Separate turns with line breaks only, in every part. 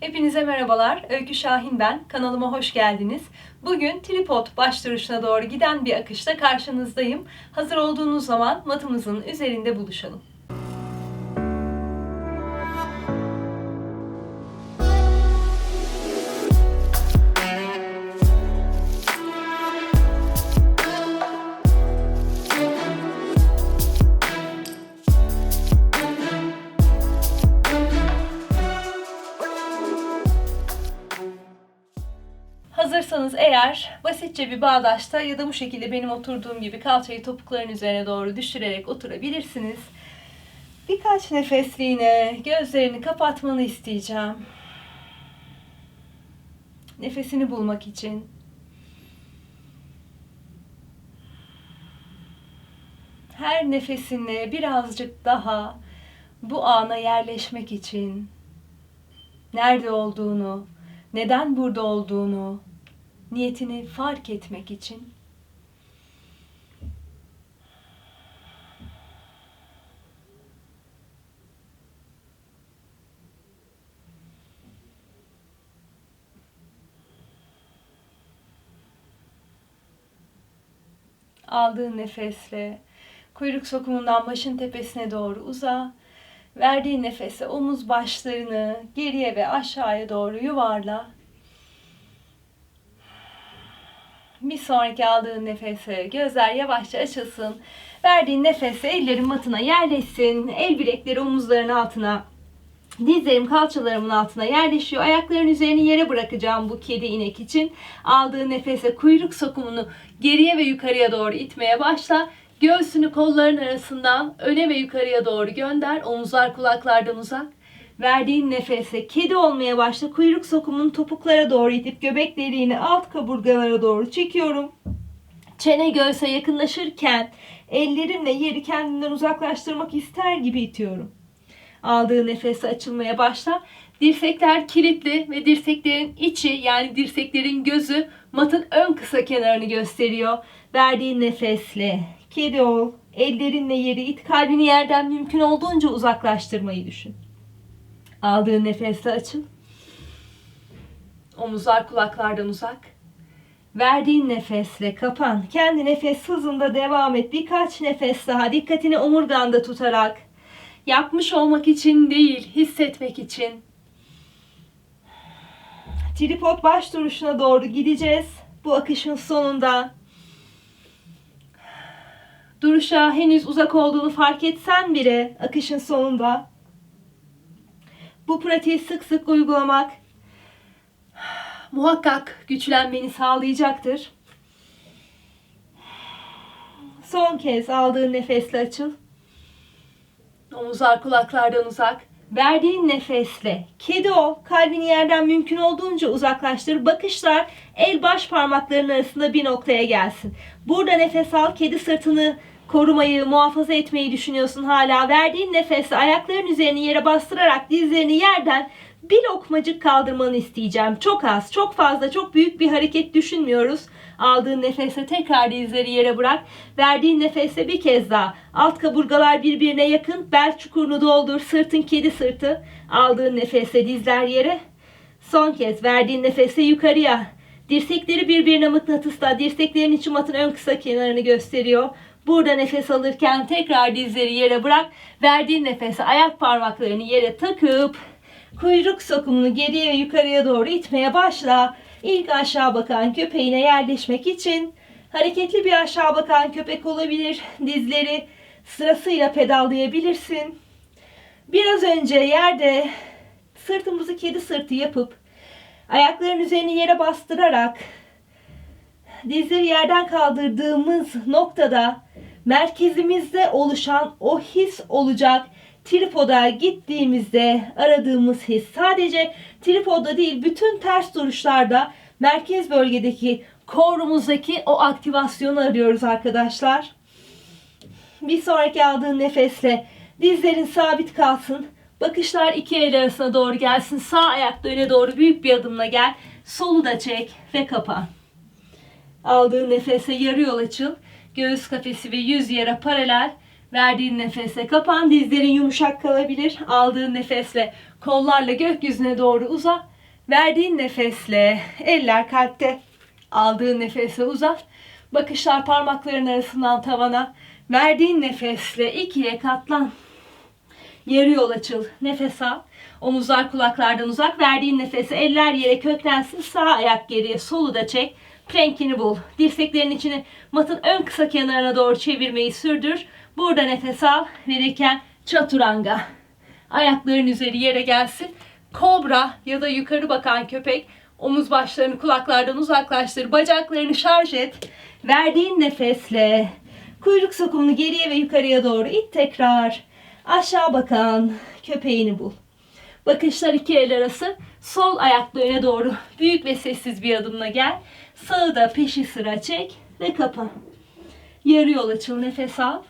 Hepinize merhabalar. Öykü Şahin ben. Kanalıma hoş geldiniz. Bugün tripod baş duruşuna doğru giden bir akışta karşınızdayım. Hazır olduğunuz zaman matımızın üzerinde buluşalım. Eğer basitçe bir bağdaşta ya da bu şekilde benim oturduğum gibi kalçayı topukların üzerine doğru düşürerek oturabilirsiniz. Birkaç nefesliğine gözlerini kapatmanı isteyeceğim. Nefesini bulmak için. Her nefesinle birazcık daha bu ana yerleşmek için nerede olduğunu, neden burada olduğunu, niyetini fark etmek için aldığın nefesle kuyruk sokumundan başın tepesine doğru uza. Verdiğin nefese omuz başlarını geriye ve aşağıya doğru yuvarla. Bir sonraki aldığın nefese gözler yavaşça açılsın. Verdiğin nefese ellerin matına yerleşsin. El bilekleri omuzların altına. Dizlerim kalçalarımın altına yerleşiyor. Ayakların üzerini yere bırakacağım bu kedi inek için. Aldığı nefese kuyruk sokumunu geriye ve yukarıya doğru itmeye başla. Göğsünü kolların arasından öne ve yukarıya doğru gönder. Omuzlar kulaklardan uzak. Verdiğin nefese kedi olmaya başla. Kuyruk sokumunu topuklara doğru itip göbek deliğini alt kaburgalara doğru çekiyorum. Çene göğse yakınlaşırken ellerimle yeri kendimden uzaklaştırmak ister gibi itiyorum. Aldığı nefese açılmaya başla. Dirsekler kilitli ve dirseklerin içi yani dirseklerin gözü matın ön kısa kenarını gösteriyor. Verdiğin nefesle kedi ol. Ellerinle yeri it. Kalbini yerden mümkün olduğunca uzaklaştırmayı düşün. Aldığın nefesle açıl. Omuzlar kulaklardan uzak. Verdiğin nefesle kapan. Kendi nefes hızında devam et. Birkaç nefes daha. Dikkatini omurganda tutarak. Yapmış olmak için değil, hissetmek için. Tripod baş duruşuna doğru gideceğiz. Bu akışın sonunda. Duruşa henüz uzak olduğunu fark etsen bile akışın sonunda bu pratiği sık sık uygulamak muhakkak güçlenmeni sağlayacaktır. Son kez aldığın nefesle açıl. Omuzlar kulaklardan uzak. Verdiğin nefesle kedi ol. Kalbini yerden mümkün olduğunca uzaklaştır. Bakışlar el baş parmaklarının arasında bir noktaya gelsin. Burada nefes al. Kedi sırtını korumayı, muhafaza etmeyi düşünüyorsun hala. Verdiğin nefesle ayakların üzerini yere bastırarak dizlerini yerden bir lokmacık kaldırmanı isteyeceğim. Çok az, çok fazla, çok büyük bir hareket düşünmüyoruz. Aldığın nefese tekrar dizleri yere bırak. Verdiğin nefese bir kez daha. Alt kaburgalar birbirine yakın. Bel çukurunu doldur. Sırtın kedi sırtı. Aldığın nefese dizler yere. Son kez verdiğin nefese yukarıya. Dirsekleri birbirine mıknatısla. Dirseklerin içi matın ön kısa kenarını gösteriyor. Burada nefes alırken tekrar dizleri yere bırak. Verdiğin nefese ayak parmaklarını yere takıp kuyruk sokumunu geriye ve yukarıya doğru itmeye başla. İlk aşağı bakan köpeğine yerleşmek için hareketli bir aşağı bakan köpek olabilir. Dizleri sırasıyla pedallayabilirsin. Biraz önce yerde sırtımızı kedi sırtı yapıp ayakların üzerini yere bastırarak dizleri yerden kaldırdığımız noktada merkezimizde oluşan o his olacak. Tripoda gittiğimizde aradığımız his sadece tripoda değil bütün ters duruşlarda merkez bölgedeki korumuzdaki o aktivasyonu arıyoruz arkadaşlar. Bir sonraki aldığın nefesle dizlerin sabit kalsın. Bakışlar iki el arasına doğru gelsin. Sağ ayakta öne doğru büyük bir adımla gel. Solu da çek ve kapa. Aldığın nefese yarı yol açıl. Göğüs kafesi ve yüz yere paralel. Verdiğin nefesle kapan. Dizlerin yumuşak kalabilir. Aldığın nefesle kollarla gökyüzüne doğru uza. Verdiğin nefesle eller kalpte. Aldığın nefesle uzat. Bakışlar parmakların arasından tavana. Verdiğin nefesle ikiye katlan. Yarı yol açıl. Nefes al. Omuzlar kulaklardan uzak. Verdiğin nefesi eller yere köklensin. Sağ ayak geriye. Solu da çek. Plankini bul. Dirseklerin içini matın ön kısa kenarına doğru çevirmeyi sürdür. Burada nefes al. Verirken çaturanga. Ayakların üzeri yere gelsin. Kobra ya da yukarı bakan köpek. Omuz başlarını kulaklardan uzaklaştır. Bacaklarını şarj et. Verdiğin nefesle kuyruk sokumunu geriye ve yukarıya doğru it tekrar. Aşağı bakan köpeğini bul. Bakışlar iki el arası. Sol ayakla öne doğru büyük ve sessiz bir adımla gel. Sağı da peşi sıra çek ve kapa. Yarı yol açıl nefes al.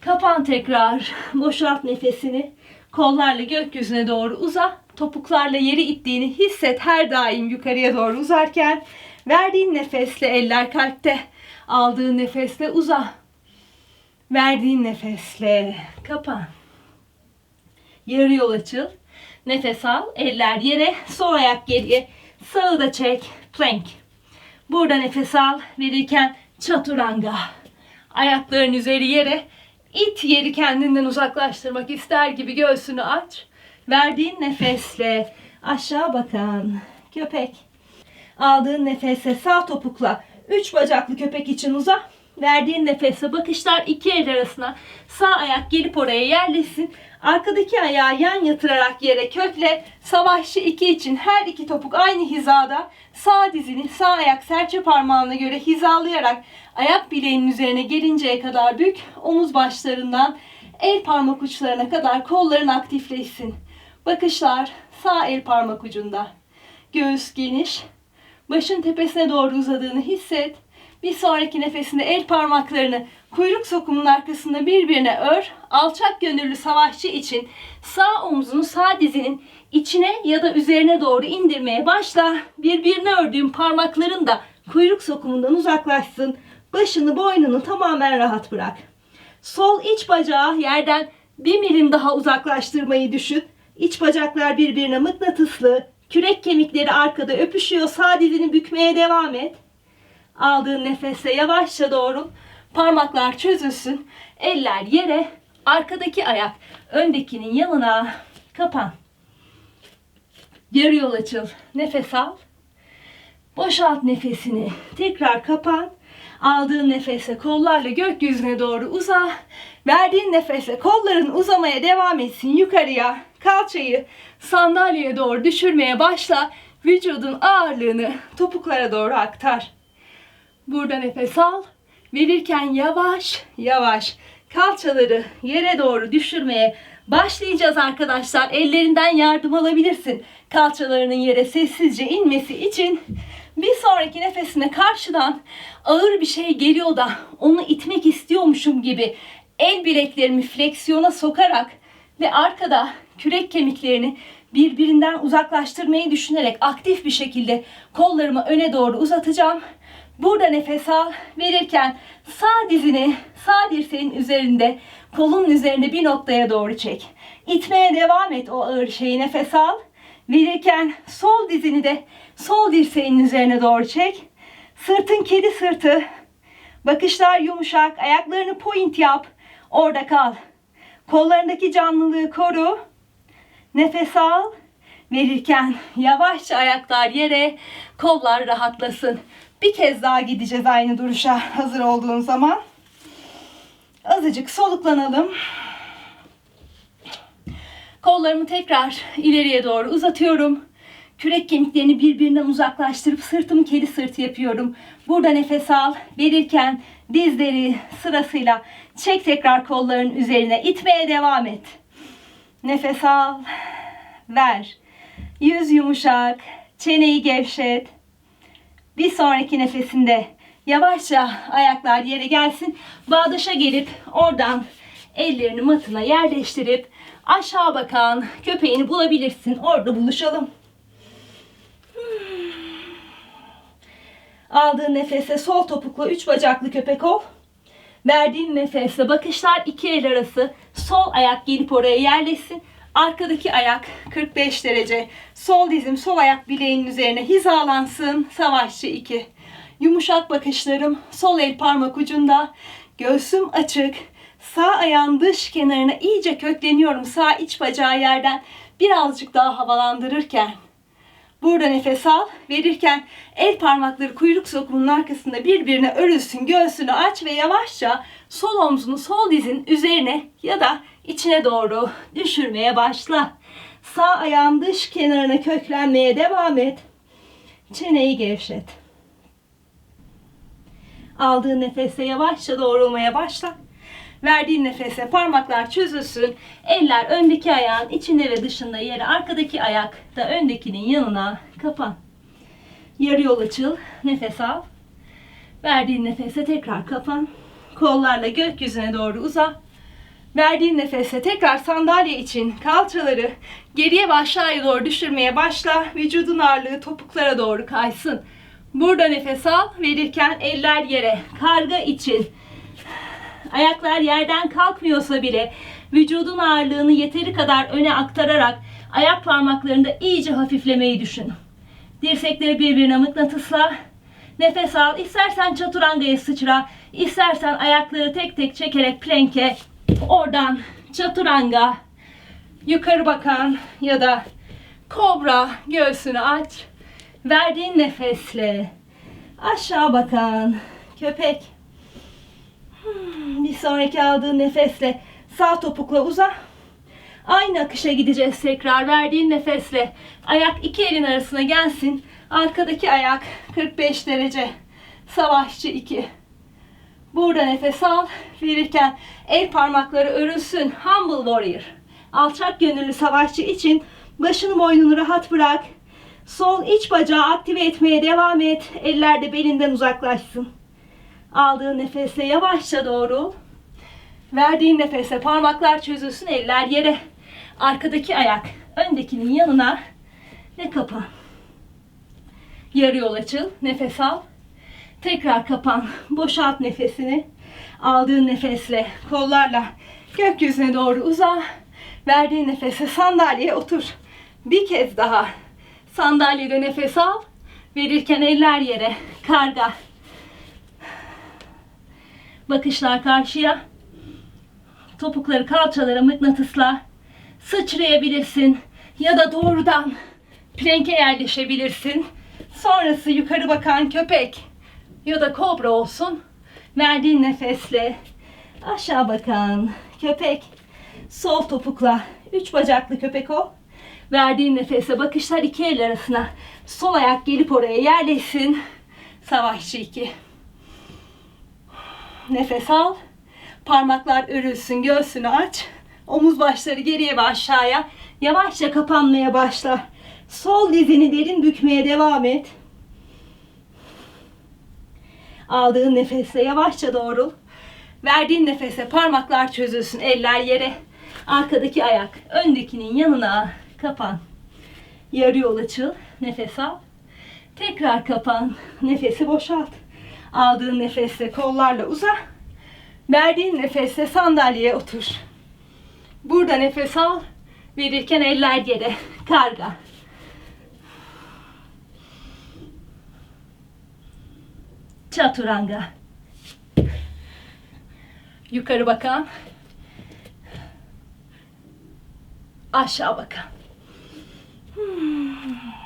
Kapan tekrar. Boşalt nefesini. Kollarla gökyüzüne doğru uza. Topuklarla yeri ittiğini hisset her daim yukarıya doğru uzarken. Verdiğin nefesle eller kalpte. Aldığın nefesle uza. Verdiğin nefesle kapan. Yarı yol açıl. Nefes al. Eller yere. Sol ayak geriye. Sağı da çek. Plank. Burada nefes al. Verirken çaturanga. Ayakların üzeri yere. İt yeri kendinden uzaklaştırmak ister gibi göğsünü aç. Verdiğin nefesle aşağı bakan köpek. Aldığın nefesle sağ topukla üç bacaklı köpek için uza. Verdiğin nefesle bakışlar iki el arasına sağ ayak gelip oraya yerleşsin. Arkadaki ayağı yan yatırarak yere kökle. Savaşçı iki için her iki topuk aynı hizada. Sağ dizini sağ ayak serçe parmağına göre hizalayarak ayak bileğinin üzerine gelinceye kadar bük. Omuz başlarından el parmak uçlarına kadar kolların aktifleşsin. Bakışlar sağ el parmak ucunda. Göğüs geniş. Başın tepesine doğru uzadığını hisset. Bir sonraki nefesinde el parmaklarını kuyruk sokumunun arkasında birbirine ör. Alçak gönüllü savaşçı için sağ omzunu sağ dizinin içine ya da üzerine doğru indirmeye başla. Birbirine ördüğün parmakların da kuyruk sokumundan uzaklaşsın. Başını boynunu tamamen rahat bırak. Sol iç bacağı yerden bir milim daha uzaklaştırmayı düşün. İç bacaklar birbirine mıknatıslı. Kürek kemikleri arkada öpüşüyor. Sağ dizini bükmeye devam et. Aldığın nefesle yavaşça doğru parmaklar çözülsün. Eller yere. Arkadaki ayak öndekinin yanına kapan. Yarı yol açıl. Nefes al. Boşalt nefesini. Tekrar kapan. Aldığın nefese kollarla gökyüzüne doğru uza. Verdiğin nefese kolların uzamaya devam etsin yukarıya. Kalçayı sandalyeye doğru düşürmeye başla. Vücudun ağırlığını topuklara doğru aktar. Burada nefes al. Verirken yavaş yavaş kalçaları yere doğru düşürmeye başlayacağız arkadaşlar. Ellerinden yardım alabilirsin. Kalçalarının yere sessizce inmesi için bir sonraki nefesine karşıdan ağır bir şey geliyor da onu itmek istiyormuşum gibi el bileklerimi fleksiyona sokarak ve arkada kürek kemiklerini birbirinden uzaklaştırmayı düşünerek aktif bir şekilde kollarımı öne doğru uzatacağım. Burada nefes al. Verirken sağ dizini sağ dirseğin üzerinde kolun üzerinde bir noktaya doğru çek. İtmeye devam et o ağır şeyi nefes al. Verirken sol dizini de sol dirseğin üzerine doğru çek. Sırtın kedi sırtı. Bakışlar yumuşak. Ayaklarını point yap. Orada kal. Kollarındaki canlılığı koru. Nefes al. Verirken yavaşça ayaklar yere, kollar rahatlasın. Bir kez daha gideceğiz aynı duruşa hazır olduğun zaman. Azıcık soluklanalım. Kollarımı tekrar ileriye doğru uzatıyorum. Kürek kemiklerini birbirinden uzaklaştırıp sırtımı kedi sırtı yapıyorum. Burada nefes al. Verirken dizleri sırasıyla çek tekrar kolların üzerine. itmeye devam et. Nefes al. Ver. Yüz yumuşak. Çeneyi gevşet. Bir sonraki nefesinde yavaşça ayaklar yere gelsin. Bağdaşa gelip oradan ellerini matına yerleştirip aşağı bakan köpeğini bulabilirsin. Orada buluşalım. Aldığın nefese sol topukla üç bacaklı köpek ol. Verdiğin nefesle bakışlar iki el arası. Sol ayak gelip oraya yerleşsin. Arkadaki ayak 45 derece. Sol dizim sol ayak bileğinin üzerine hizalansın. Savaşçı 2. Yumuşak bakışlarım sol el parmak ucunda. Göğsüm açık. Sağ ayağın dış kenarına iyice kökleniyorum. Sağ iç bacağı yerden birazcık daha havalandırırken. Burada nefes al. Verirken el parmakları kuyruk sokumunun arkasında birbirine örülsün. Göğsünü aç ve yavaşça sol omzunu sol dizin üzerine ya da içine doğru düşürmeye başla. Sağ ayağın dış kenarına köklenmeye devam et. Çeneyi gevşet. Aldığın nefese yavaşça doğrulmaya başla. Verdiğin nefese parmaklar çözülsün. Eller öndeki ayağın içinde ve dışında yere. Arkadaki ayak da öndekinin yanına kapan. Yarı yol açıl. Nefes al. Verdiğin nefese tekrar kapan. Kollarla gökyüzüne doğru uza. Verdiğin nefese tekrar sandalye için kalçaları geriye ve aşağıya doğru düşürmeye başla. Vücudun ağırlığı topuklara doğru kaysın. Burada nefes al. Verirken eller yere. Karga için Ayaklar yerden kalkmıyorsa bile vücudun ağırlığını yeteri kadar öne aktararak ayak parmaklarında iyice hafiflemeyi düşün. Dirsekleri birbirine mıknatısla. Nefes al. İstersen çaturangaya sıçra. istersen ayakları tek tek çekerek planke. Oradan çaturanga. Yukarı bakan ya da kobra göğsünü aç. Verdiğin nefesle aşağı bakan köpek. Bir sonraki aldığın nefesle sağ topukla uza. Aynı akışa gideceğiz tekrar. Verdiğin nefesle ayak iki elin arasına gelsin. Arkadaki ayak 45 derece. Savaşçı 2. Burada nefes al. Verirken el parmakları örülsün. Humble warrior. Alçak gönüllü savaşçı için başını boynunu rahat bırak. Sol iç bacağı aktive etmeye devam et. Eller de belinden uzaklaşsın. Aldığın nefesle yavaşça doğru. Verdiğin nefesle parmaklar çözülsün, eller yere. Arkadaki ayak öndekinin yanına ve kapan. Yarı yol açıl, nefes al. Tekrar kapan, boşalt nefesini. Aldığın nefesle kollarla gökyüzüne doğru uza. Verdiğin nefese sandalyeye otur. Bir kez daha sandalyede nefes al. Verirken eller yere. Karga. Bakışlar karşıya. Topukları kalçalara mıknatısla. Sıçrayabilirsin. Ya da doğrudan planke yerleşebilirsin. Sonrası yukarı bakan köpek ya da kobra olsun. Verdiğin nefesle aşağı bakan köpek. Sol topukla üç bacaklı köpek ol. Verdiğin nefese bakışlar iki el arasına. Sol ayak gelip oraya yerleşsin. Savaşçı iki. Nefes al. Parmaklar örülsün. Göğsünü aç. Omuz başları geriye ve aşağıya. Yavaşça kapanmaya başla. Sol dizini derin bükmeye devam et. Aldığın nefesle yavaşça doğrul. Verdiğin nefese parmaklar çözülsün. Eller yere. Arkadaki ayak öndekinin yanına kapan. Yarı yol açıl. Nefes al. Tekrar kapan. Nefesi boşalt. Aldığın nefesle kollarla uza. Verdiğin nefesle sandalyeye otur. Burada nefes al. Verirken eller yere. Karga. Çaturanga. Yukarı bakan. Aşağı bakan. Hmm.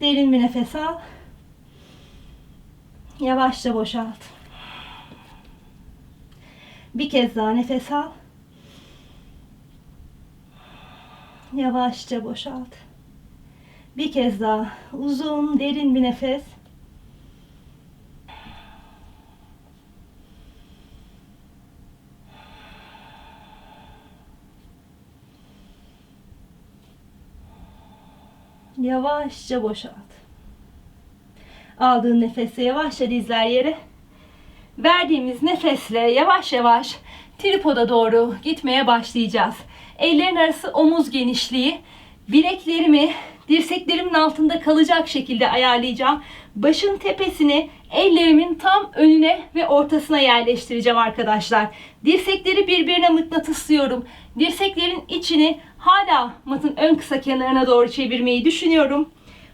Derin bir nefes al. Yavaşça boşalt. Bir kez daha nefes al. Yavaşça boşalt. Bir kez daha uzun derin bir nefes. Yavaşça boşalt. Aldığın nefese yavaşça dizler yere. Verdiğimiz nefesle yavaş yavaş tripoda doğru gitmeye başlayacağız. Ellerin arası omuz genişliği. Bileklerimi dirseklerimin altında kalacak şekilde ayarlayacağım. Başın tepesini ellerimin tam önüne ve ortasına yerleştireceğim arkadaşlar. Dirsekleri birbirine mıknatıslıyorum. Dirseklerin içini hala matın ön kısa kenarına doğru çevirmeyi düşünüyorum.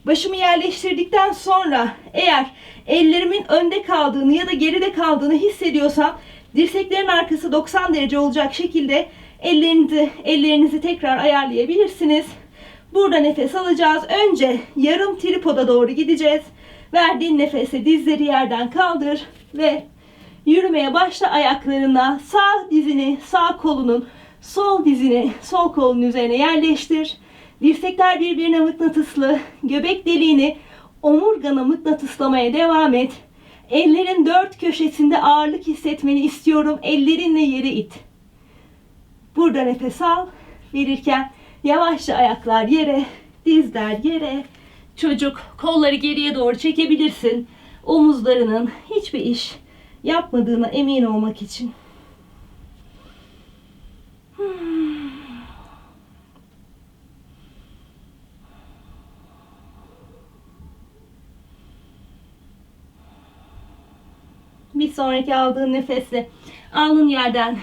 Başımı yerleştirdikten sonra eğer ellerimin önde kaldığını ya da geride kaldığını hissediyorsam dirseklerin arkası 90 derece olacak şekilde ellerinizi ellerinizi tekrar ayarlayabilirsiniz. Burada nefes alacağız. Önce yarım tripoda doğru gideceğiz. Verdiğin nefese dizleri yerden kaldır ve yürümeye başla ayaklarına. Sağ dizini sağ kolunun sol dizini sol kolun üzerine yerleştir. Dirsekler birbirine mıknatıslı. Göbek deliğini omurgana mıknatıslamaya devam et. Ellerin dört köşesinde ağırlık hissetmeni istiyorum. Ellerinle yeri it. Burada nefes al. Verirken yavaşça ayaklar yere, dizler yere. Çocuk kolları geriye doğru çekebilirsin. Omuzlarının hiçbir iş yapmadığına emin olmak için. Bir sonraki aldığın nefesle alnın yerden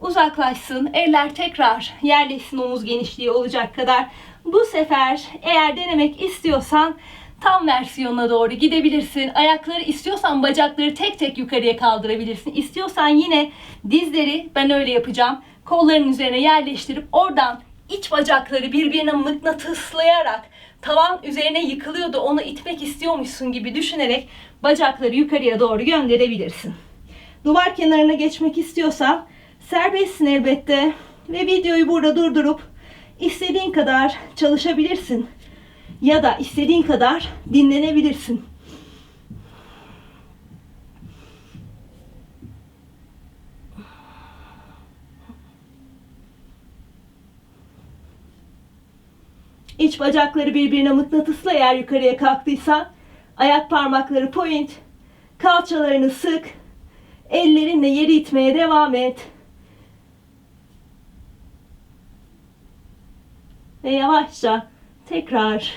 uzaklaşsın. Eller tekrar yerleşsin omuz genişliği olacak kadar. Bu sefer eğer denemek istiyorsan tam versiyonuna doğru gidebilirsin. Ayakları istiyorsan bacakları tek tek yukarıya kaldırabilirsin. İstiyorsan yine dizleri ben öyle yapacağım. Kolların üzerine yerleştirip oradan iç bacakları birbirine mıknatıslayarak tavan üzerine yıkılıyordu onu itmek istiyormuşsun gibi düşünerek bacakları yukarıya doğru gönderebilirsin. Duvar kenarına geçmek istiyorsan serbestsin elbette ve videoyu burada durdurup istediğin kadar çalışabilirsin ya da istediğin kadar dinlenebilirsin. İç bacakları birbirine mıknatısla eğer yukarıya kalktıysa ayak parmakları point, kalçalarını sık, ellerinle yeri itmeye devam et. Ve yavaşça tekrar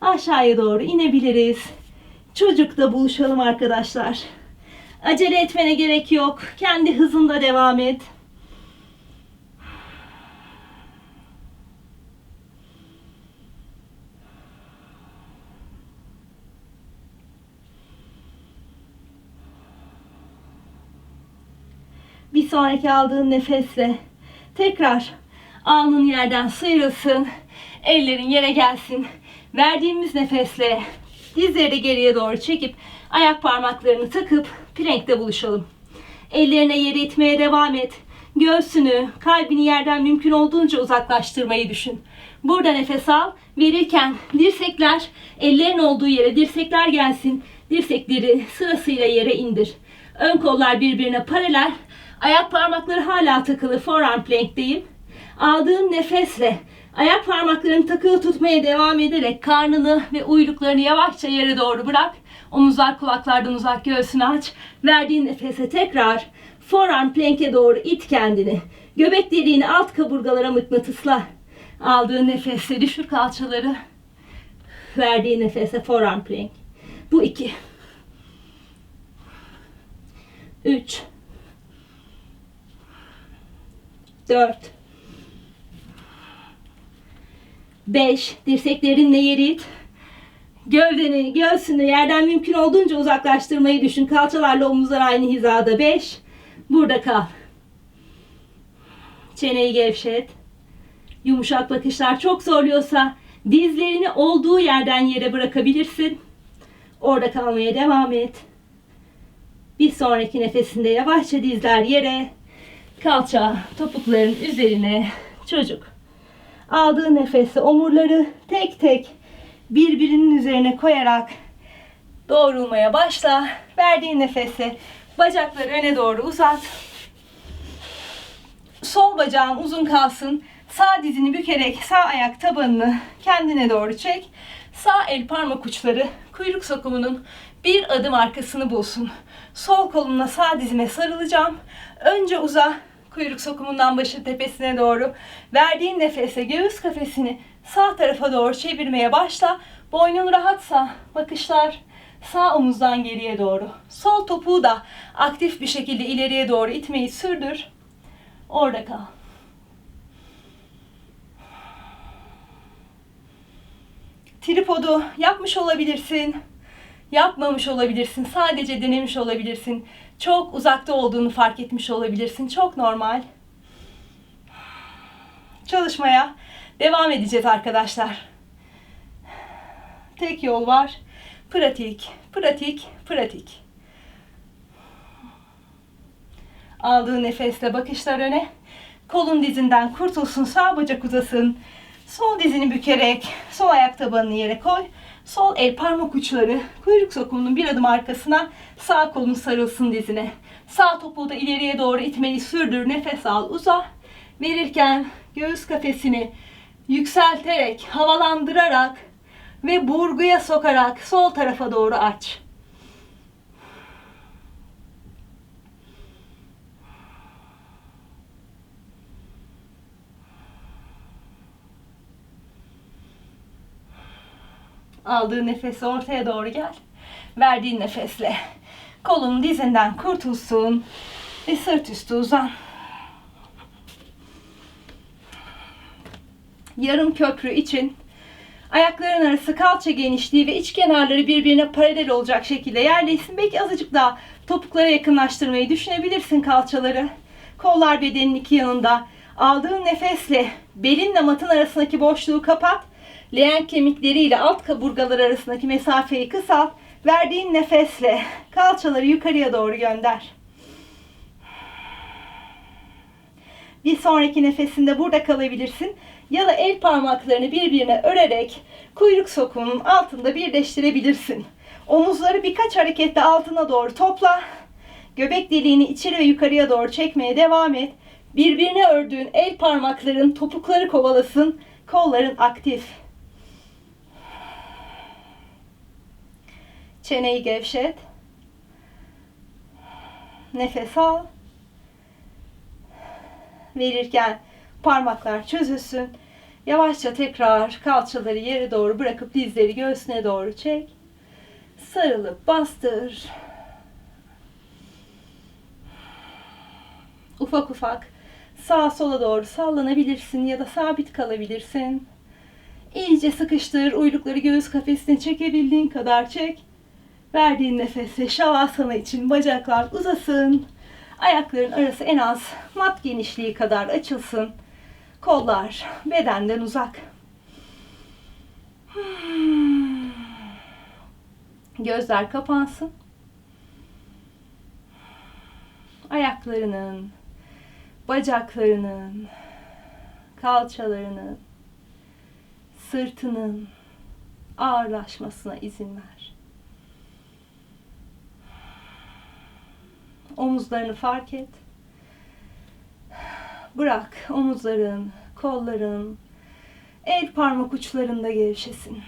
aşağıya doğru inebiliriz. Çocukta buluşalım arkadaşlar. Acele etmene gerek yok. Kendi hızında devam et. Bir sonraki aldığın nefesle tekrar alnın yerden sıyrılsın. Ellerin yere gelsin. Verdiğimiz nefesle dizleri geriye doğru çekip ayak parmaklarını takıp plankte buluşalım. Ellerine yere itmeye devam et. Göğsünü, kalbini yerden mümkün olduğunca uzaklaştırmayı düşün. Burada nefes al. Verirken dirsekler ellerin olduğu yere dirsekler gelsin. Dirsekleri sırasıyla yere indir. Ön kollar birbirine paralel. Ayak parmakları hala takılı. Forearm plank'teyim. Aldığın nefesle ayak parmaklarını takılı tutmaya devam ederek karnını ve uyluklarını yavaşça yere doğru bırak. Omuzlar kulaklardan uzak göğsünü aç. Verdiğin nefese tekrar forearm plank'e doğru it kendini. Göbek deliğini alt kaburgalara mıknatısla. Aldığın nefesle düşür kalçaları. Verdiğin nefese forearm plank. Bu iki. Üç. Dört. 5. Dirseklerinle yeri it. Gövdeni, göğsünü yerden mümkün olduğunca uzaklaştırmayı düşün. Kalçalarla omuzlar aynı hizada. 5. Burada kal. Çeneyi gevşet. Yumuşak bakışlar çok zorluyorsa dizlerini olduğu yerden yere bırakabilirsin. Orada kalmaya devam et. Bir sonraki nefesinde yavaşça dizler yere. Kalça topukların üzerine. Çocuk. Aldığı nefesi omurları tek tek birbirinin üzerine koyarak doğrulmaya başla. Verdiğin nefesi bacakları öne doğru uzat. Sol bacağın uzun kalsın. Sağ dizini bükerek sağ ayak tabanını kendine doğru çek. Sağ el parmak uçları kuyruk sokumunun bir adım arkasını bulsun. Sol kolumla sağ dizime sarılacağım. Önce uza, kuyruk sokumundan başın tepesine doğru. Verdiğin nefese göğüs kafesini sağ tarafa doğru çevirmeye başla. Boynun rahatsa bakışlar sağ omuzdan geriye doğru. Sol topuğu da aktif bir şekilde ileriye doğru itmeyi sürdür. Orada kal. Tripodu yapmış olabilirsin. Yapmamış olabilirsin. Sadece denemiş olabilirsin. Çok uzakta olduğunu fark etmiş olabilirsin. Çok normal. Çalışmaya devam edeceğiz arkadaşlar. Tek yol var. Pratik, pratik, pratik. Aldığı nefesle bakışlar öne. Kolun dizinden kurtulsun. Sağ bacak uzasın. Sol dizini bükerek sol ayak tabanını yere koy. Sol el parmak uçları kuyruk sokumunun bir adım arkasına sağ kolun sarılsın dizine. Sağ topuğu da ileriye doğru itmeyi sürdür. Nefes al uza. Verirken göğüs kafesini yükselterek, havalandırarak ve burguya sokarak sol tarafa doğru aç. Aldığı nefesi ortaya doğru gel. Verdiğin nefesle kolun dizinden kurtulsun ve sırt üstü uzan. Yarım köprü için ayakların arası kalça genişliği ve iç kenarları birbirine paralel olacak şekilde yerleşsin. Belki azıcık daha topuklara yakınlaştırmayı düşünebilirsin kalçaları. Kollar bedenin iki yanında. Aldığın nefesle belinle matın arasındaki boşluğu kapat. Leğen kemikleriyle alt kaburgalar arasındaki mesafeyi kısalt. Verdiğin nefesle kalçaları yukarıya doğru gönder. Bir sonraki nefesinde burada kalabilirsin. Ya da el parmaklarını birbirine örerek kuyruk sokumunun altında birleştirebilirsin. Omuzları birkaç hareketle altına doğru topla. Göbek deliğini içeri ve yukarıya doğru çekmeye devam et. Birbirine ördüğün el parmakların topukları kovalasın. Kolların aktif. Çeneyi gevşet. Nefes al. Verirken parmaklar çözülsün. Yavaşça tekrar kalçaları yere doğru bırakıp dizleri göğsüne doğru çek. Sarılıp bastır. Ufak ufak sağa sola doğru sallanabilirsin ya da sabit kalabilirsin. İyice sıkıştır. Uylukları göğüs kafesine çekebildiğin kadar çek. Verdiğin nefesle şavasana için bacaklar uzasın. Ayakların arası en az mat genişliği kadar açılsın. Kollar bedenden uzak. Gözler kapansın. Ayaklarının, bacaklarının, kalçalarının, sırtının ağırlaşmasına izin ver. Omuzlarını fark et. Bırak omuzların, kolların, el parmak uçlarında gevşesin.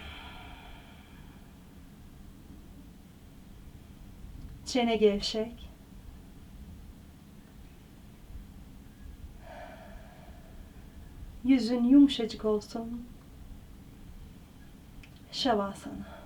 Çene gevşek. Yüzün yumuşacık olsun. Şavasana.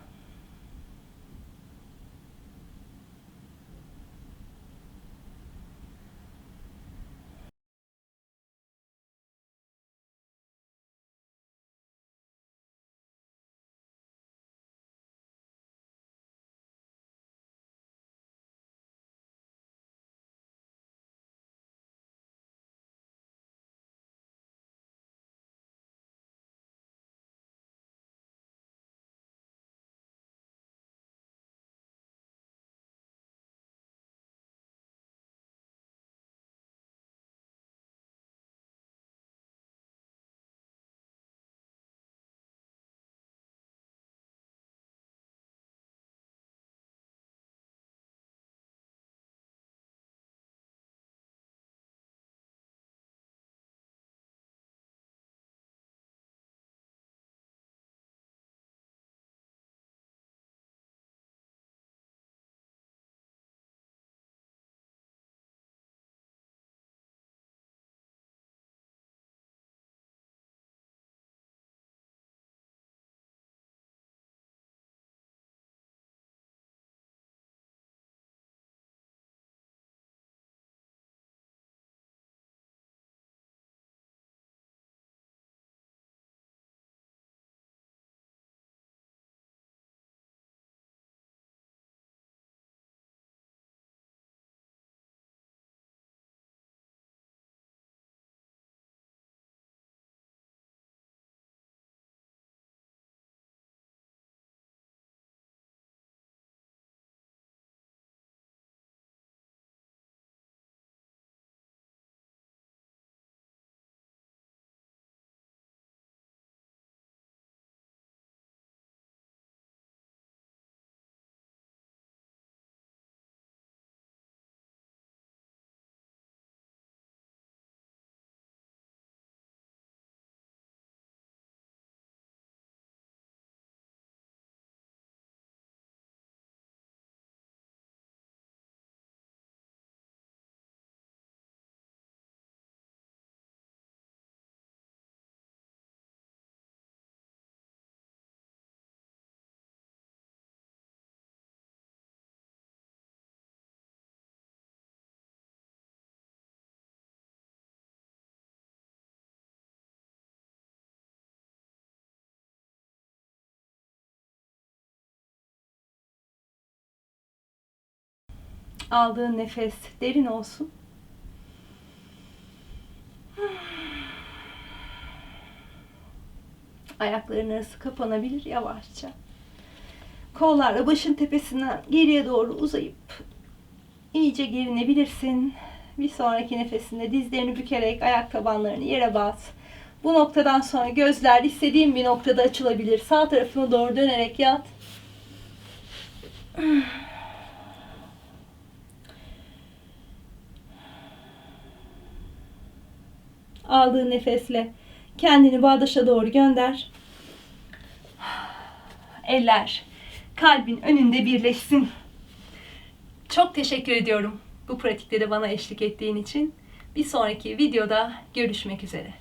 Aldığın nefes derin olsun. Ayakların arası kapanabilir yavaşça. Kollarla başın tepesinden geriye doğru uzayıp iyice gerinebilirsin. Bir sonraki nefesinde dizlerini bükerek ayak tabanlarını yere bas. Bu noktadan sonra gözler istediğin bir noktada açılabilir. Sağ tarafına doğru dönerek yat. Aldığın nefesle kendini bağdaşa doğru gönder. Eller kalbin önünde birleşsin. Çok teşekkür ediyorum bu pratikte de bana eşlik ettiğin için. Bir sonraki videoda görüşmek üzere.